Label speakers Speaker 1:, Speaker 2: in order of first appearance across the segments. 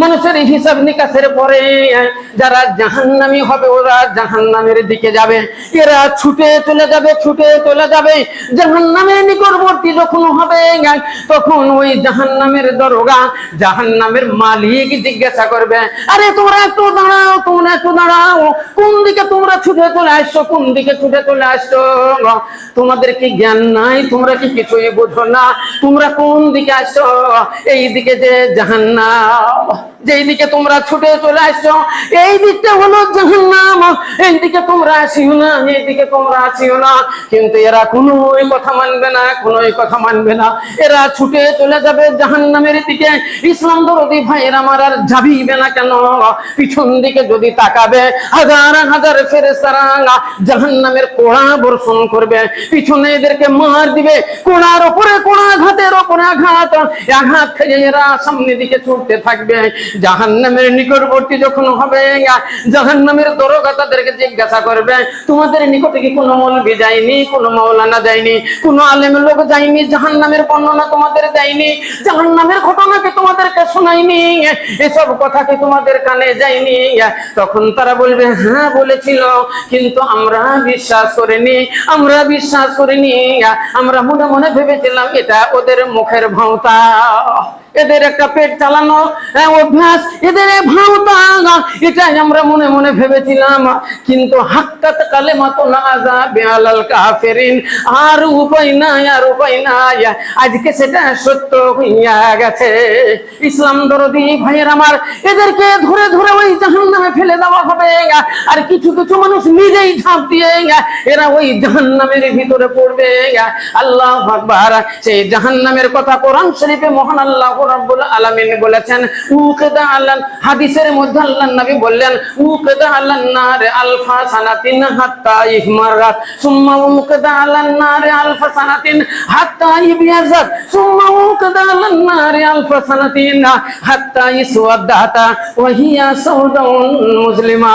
Speaker 1: মানুষের হিসাব নিকাশের পরে যারা জাহান্নামি হবে, ওরা জাহান্নামের দিকে যাবে। এরা ছুটে চলে যাবে, ছুটে চলে যাবে। জাহান্নামের নিকটবর্তী যখন হবে, তখন ওই জাহান্নামের দরগা জাহান্নামের মালিক জিজ্ঞাসা করবে, আরে, তোমরা একটু দাঁড়াও, তোমরা একটু দাঁড়াও। কোন দিকে তোমরা ছুটে চলে আসছো, কোন দিকে ছুটে চলে আসছো তোমাদের কি জ্ঞান নাই? তোমরা কি কিছুই বুঝো না? তোমরা কোন দিকে আসছো? এই দিকে যে জাহান্নাম। যেই দিকে তোমরা ছুটে চলে আসছো, এই দিকটা হলো জাহান্নাম। এই দিকে তোমরা আসিও না, এই দিকে তোমরা আসিও না। কিন্তু এরা কোনো কথা মানবে না কোনো কথা মানবে না। এরা ছুটে চলে যাবে জাহান্নামের দিকে। ইসলাম দরদি ভাইয়ের আমার আর যাবিবে না কেন? পিছন দিকে যদি তাকাবে, হাজার হাজার ফেরেস্তারা জাহান্নামের কোড়া বর্ষণ করবে। পিছনে এদেরকে মার দিবে। কোড়ার ওপরে কোড়া আঘাতের ওপরে আঘাত। আঘাত খেয়ে এরা সামনের দিকে ছুটতে থাকবে। জাহান্নামের নিকটবর্তী যখন হবে, জাহান্নামের দরগা তাদেরকে জিজ্ঞাসা করবে, তোমাদের নিকটে কি কোনো মৌলবি যায়নি, কোনো মৌলানা যায়নি, কোনো আলেম লোক যায়নি, জাহান্নামের বর্ণনা তোমাদের দেয়নি, জাহান্নামের ঘটনা কি তোমাদেরকে শোনায়নি, এসব কথা কি তোমাদের কানে যায়নি? তখন তারা বলবে হ্যাঁ বলেছিল, কিন্তু আমরা বিশ্বাস করিনি, আমরা বিশ্বাস করিনি, আমরা মনে মনে ভেবেছিলাম এটা ওদের মুখের ভাঁওতা। এদের একটা পেট চালানো অভ্যাস, এদের এটাই আমরা মনে মনে ভেবেছিলাম। কিন্তু হাক্কাত কালে মতো না যা বেআলাল কাফেরিন, আর উপায় নাই, আর উপায় নাই। আজকে সেটা সত্য হইয়া গেছে। ইসলাম দরদি ভাইয়ের আমার, এদেরকে ধরে ধরে ওই জাহান্নামে ফেলে দেওয়া হবে। আর কিছু কিছু মানুষ নিজেই ঝাঁপ দিয়ে, এরা ওই জাহান্নামের ভিতরে পড়বে। আল্লাহ আকবার, সেই জাহান্নামের কথা কোরআন শরীফে মহান আল্লাহ রাব্বুল আলামিন বলেছেন, উকদা আল্লাহ হাদিসের মধ্যে আল্লাহ নবী বললেন, উকদা আল্লাহ নার আলফা সানাতিন হাত্তা ইহমারাত সুম্মা উকদা আল্লাহ নার আলফা সানাতিন হাত্তা ইবিয়াজাত সুম্মা উকদা আল্লাহ নার আলফা সানাতিন হাত্তা ইসওয়াদাতা, ওয়া হিয়া সাউদাউন মুসলিমা।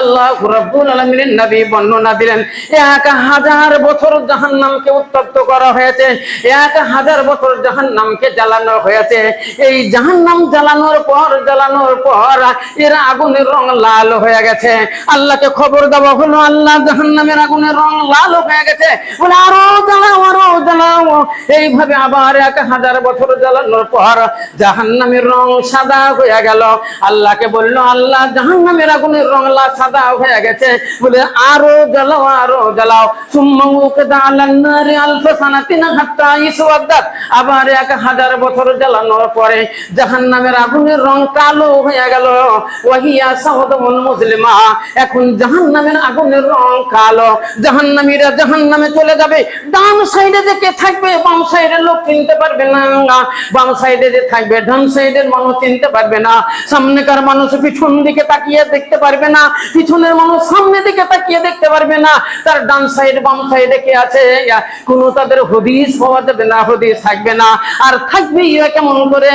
Speaker 1: আল্লাহ রাব্বুল আলামিনের নবী বর্ণনা দিলেন, এক হাজার বছর জাহান্নামকে উত্তপ্ত করা হয়েছে, এক হাজার বছর জাহান্নামকে জ্বালানো হয়েছে। এই জাহান্নাম জ্বালানোর পর জ্বালানোর পর এরা আগুনের রং লাল হয়ে গেছে। আল্লাহকে খবর দেওয়া হলো, আল্লাহ জাহান্নামের আগুনের রং লাল হয়ে গেছে। বলে, আরও জ্বালাও আরও জ্বালাও। এইভাবে আবার এক হাজার বছর জ্বালানোর পর জাহান্নামের রং সাদা হয়ে গেল। আল্লাহকে বলল, আল্লাহ, জাহান্নামের আগুনের রং লাল সাদা হয়ে গেছে। বলে, আরও জ্বালাও আরও জ্বালাও। আবার এক হাজার বছর জ্বালানোর পরে আগুনের রং কালো হয়ে গেল। মুসলিমা এখন আগুনের রং কালো। চলে যাবে। ডান সাইডে যে কে থাকবে, বাম সাইডের লোক চিনতে পারবে না। বাম সাইডে যে থাকবে, ডান সাইডের মানুষ চিনতে পারবে না। সামনেকার মানুষ পিছন দিকে তাকিয়ে দেখতে পারবে না। পিছনের মানুষ সামনে দিকে তাকিয়ে দেখতে পারবে না। তার ডান সাইড বাম সাইডে কে আছে? কোনো তাদের হদিস পাওয়া যাবে না, হদিস থাকবে না। আর থাকবে ইয়া কেমন করে?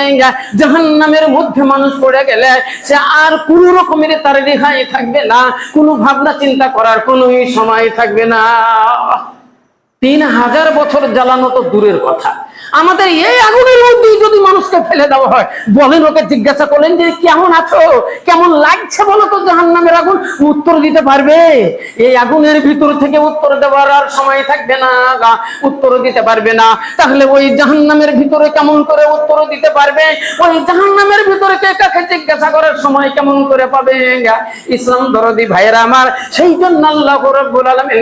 Speaker 1: জাহান নামের মধ্যে মানুষ পড়ে গেলে সে আর কোনো রকমের তার রেহাই থাকবে না। কোনো ভাবনা চিন্তা করার কোনো সময় থাকবে না। তিন হাজার বছর জ্বালানো তো দূরের কথা। আমাদের এই আগুনের মধ্যে যদি মানুষকে ফেলে দেওয়া হয়, বলেন ওকে জিজ্ঞাসা করলেন যে, কেমন আছো? কেমন লাগছে বলো তো জাহান নামের আগুন? উত্তর দিতে পারবে। এই আগুনের ভিতর থেকে উত্তর দেওয়ার আর সময় থাকবে না উত্তর দিতে পারবে না। তাহলে ওই জাহান নামের ভিতরে কেমন করে উত্তর দিতে পারবে? ওই জাহান নামের ভিতরে কে কাকে জিজ্ঞাসা করার সময় কেমন করে পাবে? ইসলাম দরদি ভাইয়েরা আমার, সেই জন্য আল্লাহ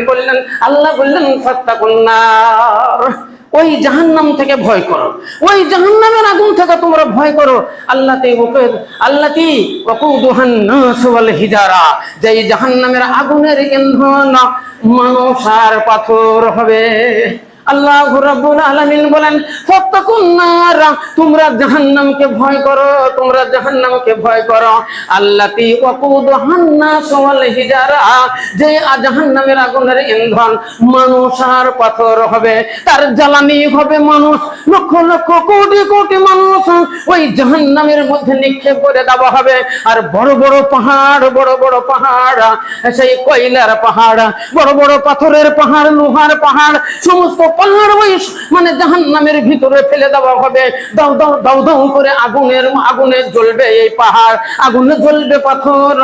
Speaker 1: বললেন আল্লাহ বললেন ফাত্তাকুন্নার ওই জাহান্নাম থেকে ভয় করো। ওই জাহান্নামের আগুন থেকে তোমরা ভয় করো। আল্লাহ তে আল্লাহ কি ওকুদুহান নাস ওয়াল হিজারা। যেই জাহান্নামের আগুনের ইন্ধন মানুষ আর পাথর হবে। মানুষ পাথর হবে, তার জ্বালানি হবে মানুষ, লক্ষ লক্ষ কোটি কোটি মানুষ ওই জাহান্নামের মধ্যে নিক্ষেপ করে দেওয়া হবে। আর বড় বড় পাহাড়, বড় বড় পাহাড়, সেই কয়লার পাহাড়, বড় বড় পাথরের পাহাড়, লোহার পাহাড়, সমস্ত পাহাড় ওই মানে জাহান নামের ভিতরে ফেলে দেওয়া হবে। দাও দাও দাও দাও করে আগুনের আগুনে জ্বলবে এই পাহাড়। আগুনে জ্বলবে পাথর।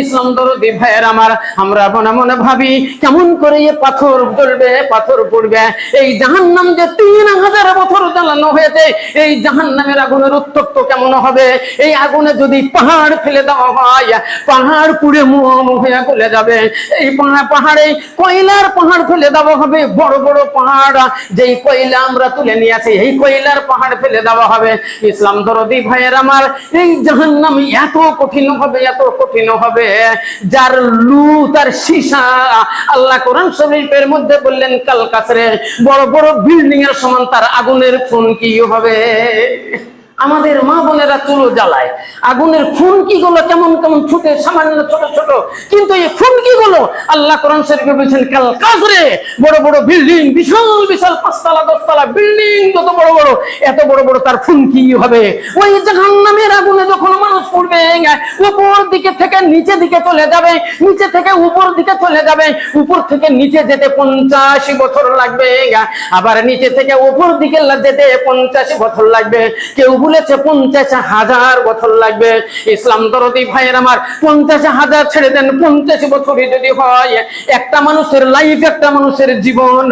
Speaker 1: ইসলাম দরদি ভাইয়ের আমার, আমরা মনে মনে ভাবি, কেমন করে এই পাথর জ্বলবে, পাথর পড়বে। এই জাহান নাম যে তিন হাজার বছর জ্বালানো হয়েছে, এই জাহান নামের আগুনের উত্তপ্ত কেমন হবে? এই আগুনে যদি পাহাড় ফেলে দেওয়া হয়, পাহাড় পুড়ে মোম হয়ে গলে যাবে। এই পাহাড়ে কয়লার পাহাড় ফেলে দেওয়া হবে, বড় বড় পাহাড়। যেই কয়লা আমরা তুলে নিয়ে আসি এই কয়লার পাহাড় ফেলে দেওয়া হবে। ইসলাম দরদি ভাইয়ের আমার, এই জাহান্নাম এত কঠিন হবে, এত কঠিন হবে। যার লু, তার সীসা, আল্লাহ কোরআন শরীফের মধ্যে বললেন, কাল কাছরে বড় বড় বিল্ডিং এর সমান তার আগুনের ফোন কি হবে? আমাদের মা বোনেরা চুলো জ্বালায়। আগুনের ফুনকি গুলো কেমন কেমন ছুটে, সামান্য ছোট ছোট। কিন্তু এই ফুনকি গুলো আল্লাহ কোরআন শরীফে বলছেন, কাল কাজরে বড় বড় বিল্ডিং, বিশাল বিশাল পাঁচতলা, দশতলা বিল্ডিং, যত বড় বড়, এত বড় বড় তার ফুনকি হবে। ওই জাহান্নামের আগুনে যখন মানুষ পড়বে, উপর দিকে থেকে নিচে দিকে চলে যাবে, নিচে থেকে উপর দিকে চলে যাবে, উপর থেকে নিচে যেতে পঞ্চাশি বছর লাগবে, আবার নিচে থেকে উপর দিকে যেতে পঞ্চাশি বছর লাগবে। কেউ বলেছে পঞ্চাশ হাজার বছর লাগবে। ইসলাম দরদি ভাইয়ের আমার পঞ্চাশ হাজার ছেড়ে দেন, পঞ্চাশ বছরই যদি হয়, একটা মানুষের লাইফ একটা মানুষের জীবন,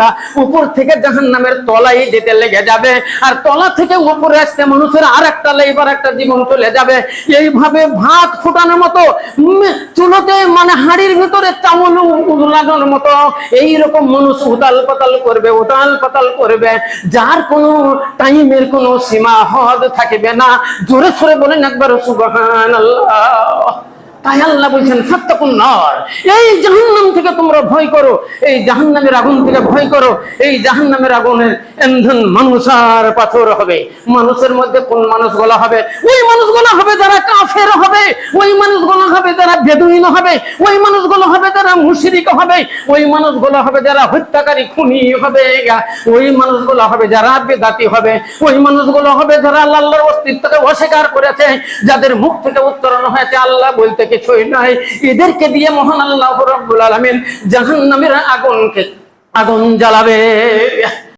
Speaker 1: উপর থেকে জাহান নামের তলায় যেতে লেগে যাবে। আর তলা থেকে উপরে আসতে মানুষের আর একটা লাইফ আর একটা জীবন চলে যাবে। এইভাবে ভাত ফুটানোর মতো চুলোতে মানে হাড়ির ভিতরে চামল লাগানোর মতো, এইরকম মানুষ উতাল পাতাল করবে, উতাল পাতাল করবে। যার কোনো টাইমের কোনো সীমা হদ থাকবে না। জোরে সোরে বলেন একবার সুবহান তাই আল্লাহ বলছেন, ফাত্তাকুন নার। এই জাহান্নাম থেকে তোমরা ভয় করো, এই জাহান্নামের আগুন থেকে ভয় করো, এই জাহান্নামের আগুনের ইন্ধন মানুষ আর পাথর হবে। মানুষের মধ্যে কোন মানুষগুলো হবে? ওই মানুষগুলো হবে যারা কাফের হবে, ওই মানুষগুলো হবে যারা বেদুইন হবে, ওই মানুষগুলো হবে যারা মুশরিক হবে, ওই মানুষগুলো হবে যারা হত্যাকারী, খুনি হবে। ওই মানুষগুলো হবে যারা বেদাতি হবে, ওই মানুষগুলো হবে যারা আল্লাহর অস্তিত্বকে অস্বীকার করেছে, যাদের মুখ থেকে উত্তরণ হয়েছে। আল্লাহ বলতে কিছুই নাই? এদেরকে দিয়ে মহান আল্লাহ রব্বুল আলামিন জাহান্নামের আগুনকে আগুন জ্বালাবে।